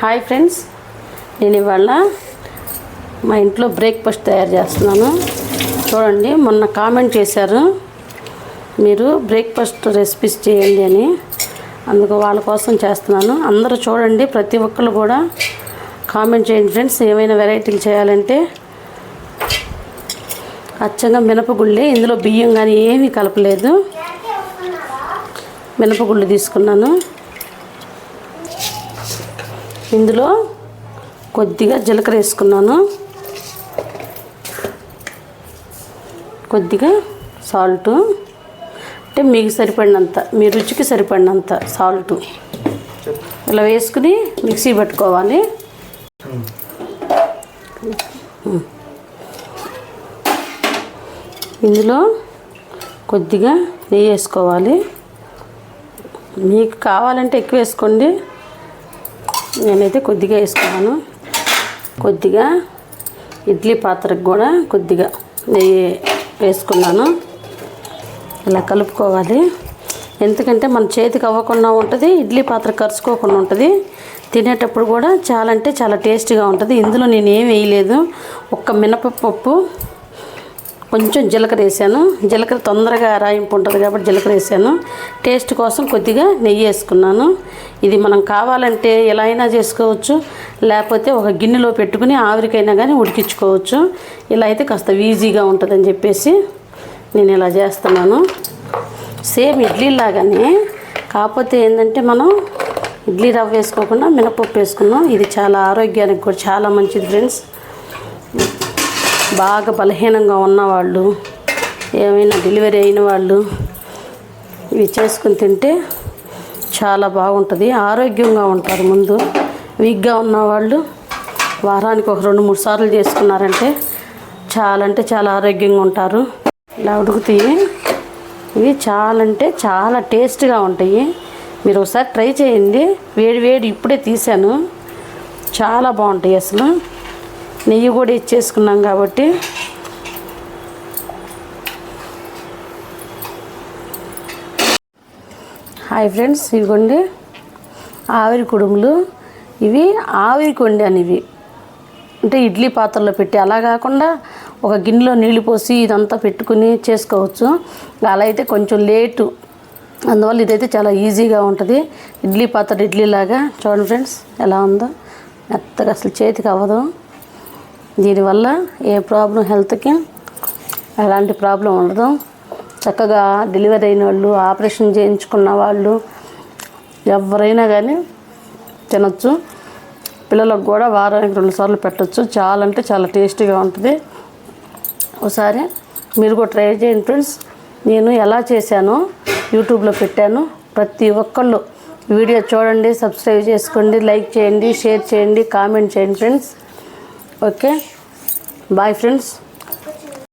Hi friends నేను ఇవాళ మా ఇంట్లో బ్రేక్ఫాస్ట్ తయారు చేస్తున్నాను. చూడండి మొన్న కామెంట్ చేశారు మీరు బ్రేక్ఫాస్ట్ రెసిపీస్ చేయండి అని. అందుకు వాళ్ళ కోసం చేస్తున్నాను. అందరూ చూడండి ప్రతి ఒక్కరు కూడా కామెంట్ చేయండి ఫ్రెండ్స్ ఏమైనా వెరైటీలు చేయాలంటే. అచ్చంగా మినపగుళ్ళే ఇందులో బియ్యం కానీ ఏమీ కలపలేదు. మినపగుళ్ళు తీసుకున్నాను. ఇందులో కొద్దిగా జీలకర్ర వేసుకున్నాను. కొద్దిగా సాల్ట్. అంటే మీకు సరిపడినంత మీ రుచికి సరిపడినంత సాల్ట్. ఇలా వేసుకుని మిక్సీ పెట్టుకోవాలి. ఇందులో కొద్దిగా నెయ్యి వేసుకోవాలి. మీకు కావాలంటే ఎక్కువ వేసుకోండి. నేనైతే కొద్దిగా వేసుకున్నాను. కొద్దిగా ఇడ్లీ పాత్రకు కూడా కొద్దిగా నెయ్యి వేసుకున్నాను. ఇలా కలుపుకోవాలి. ఎందుకంటే మన చేతికి అవ్వకుండా ఉంటుంది ఇడ్లీ పాత్ర కరుచుకోకుండా ఉంటుంది. తినేటప్పుడు కూడా చాలా అంటే చాలా టేస్టీగా ఉంటుంది. ఇందులో నేను ఏం వేయలేదు. ఒక్క మినపప్పు కొంచెం జీలకర్ర వేసాను. జీలకర్ర తొందరగా రాయింపు ఉంటుంది కాబట్టి జీలకర్ర వేసాను. టేస్ట్ కోసం కొద్దిగా నెయ్యి వేసుకున్నాను. ఇది మనం కావాలంటే ఎలా అయినా చేసుకోవచ్చు. లేకపోతే ఒక గిన్నెలో పెట్టుకుని ఆవిరికైనా కానీ ఉడికించుకోవచ్చు. ఇలా అయితే కాస్త ఈజీగా ఉంటుందని చెప్పేసి నేను ఇలా చేస్తున్నాను. సేమ్ ఇడ్లీ లాగానే. కాకపోతే ఏంటంటే మనం ఇడ్లీ రవ్వ వేసుకోకుండా మినపప్పు వేసుకున్నాం. ఇది చాలా ఆరోగ్యానికి కూడా చాలా మంచిది ఫ్రెండ్స్. బాగా బలహీనంగా ఉన్నవాళ్ళు ఏమైనా డెలివరీ అయిన వాళ్ళు ఇవి చేసుకుని తింటే చాలా బాగుంటుంది. ఆరోగ్యంగా ఉంటారు ముందు. వీక్గా ఉన్నవాళ్ళు వారానికి ఒక రెండు మూడు సార్లు చేసుకున్నారంటే చాలా అంటే చాలా ఆరోగ్యంగా ఉంటారు. ఇలా ఉడుకుతాయి ఇవి చాలా అంటే చాలా టేస్ట్గా ఉంటాయి. మీరు ఒకసారి ట్రై చేయండి. వేడి వేడి ఇప్పుడే తీసాను. చాలా బాగుంటాయి అసలు. నెయ్యి కూడా ఇచ్చేసుకున్నాం కాబట్టి. హాయ్ ఫ్రెండ్స్ ఇవిగోండి ఆవిరి కుడుములు. ఇవి ఆవిరి కొండి ఇవి. అంటే ఇడ్లీ పాత్రలో పెట్టి అలా కాకుండా ఒక గిన్నెలో నీళ్ళు పోసి ఇదంతా పెట్టుకుని చేసుకోవచ్చు. అలా అయితే కొంచెం లేటు. అందువల్ల ఇదైతే చాలా ఈజీగా ఉంటుంది. ఇడ్లీ పాత్ర ఇడ్లీ లాగా చూడండి ఫ్రెండ్స్ ఎలా ఉందో. మెత్తగా అసలు చేతికి అవ్వదు. దీనివల్ల ఏ ప్రాబ్లం హెల్త్కి ఎలాంటి ప్రాబ్లం ఉండదు. చక్కగా డెలివరీ అయిన వాళ్ళు ఆపరేషన్ చేయించుకున్న వాళ్ళు ఎవరైనా కానీ తినొచ్చు. పిల్లలకు కూడా వారానికి రెండు సార్లు పెట్టచ్చు. చాలా అంటే చాలా టేస్టీగా ఉంటుంది. ఒకసారి మీరు కూడా ట్రై చేయండి ఫ్రెండ్స్. నేను ఎలా చేశానో యూట్యూబ్లో పెట్టాను. ప్రతి ఒక్కళ్ళు వీడియో చూడండి సబ్స్క్రైబ్ చేసుకోండి లైక్ చేయండి షేర్ చేయండి కామెంట్ చేయండి ఫ్రెండ్స్. ఓకే. Bye friends